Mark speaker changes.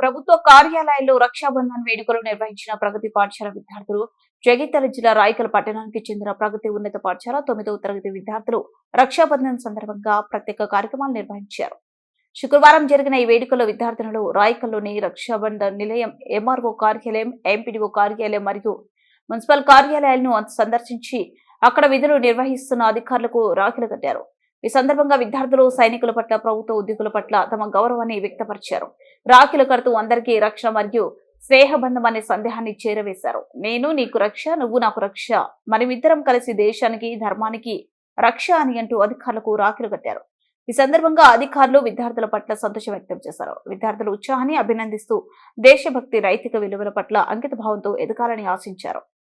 Speaker 1: ప్రభుత్వ కార్యాలయాల్లో రక్షాబంధన్ వేడుకలు నిర్వహించిన ప్రగతి పాఠశాల విద్యార్థులు జగిత్యాల జిల్లా రాయకల్ పట్టణానికి చెందిన ప్రగతి ఉన్నత పాఠశాల తొమ్మిదవ తరగతి విద్యార్థులు రక్షాబంధన్ సందర్భంగా ప్రత్యేక కార్యక్రమాలు నిర్వహించారు. శుక్రవారం జరిగిన ఈ వేడుకలో విద్యార్థినులు రాయకల్లోని రక్షాబంధన్ నిలయం ఎంఆర్ఓ కార్యాలయం ఎంపీడీఓ కార్యాలయం మరియు మున్సిపల్ కార్యాలయాలను సందర్శించి అక్కడ విధులు నిర్వహిస్తున్న అధికారులకు రాఖీలు కట్టారు. ఈ సందర్భంగా విద్యార్థులు సైనికుల పట్ల ప్రభుత్వ ఉద్యోగుల పట్ల తమ గౌరవాన్ని వ్యక్తపరిచారు. రాఖీలు కడుతూ అందరికీ రక్షణ మరియు స్నేహబంధం అనే సందేహాన్ని చేరవేశారు. నేను నీకు రక్ష నువ్వు నాకు రక్ష. మనమిద్దరం కలిసి దేశానికి ధర్మానికి రక్ష అని అంటూ అధికారులకు రాఖీలు కట్టారు. ఈ సందర్భంగా అధికారులు విద్యార్థుల పట్ల సంతోషం వ్యక్తం చేశారు. విద్యార్థుల ఉత్సాహాన్ని అభినందిస్తూ దేశభక్తి నైతిక విలువల పట్ల అంకిత భావంతో ఎదగాలని ఆశించారు.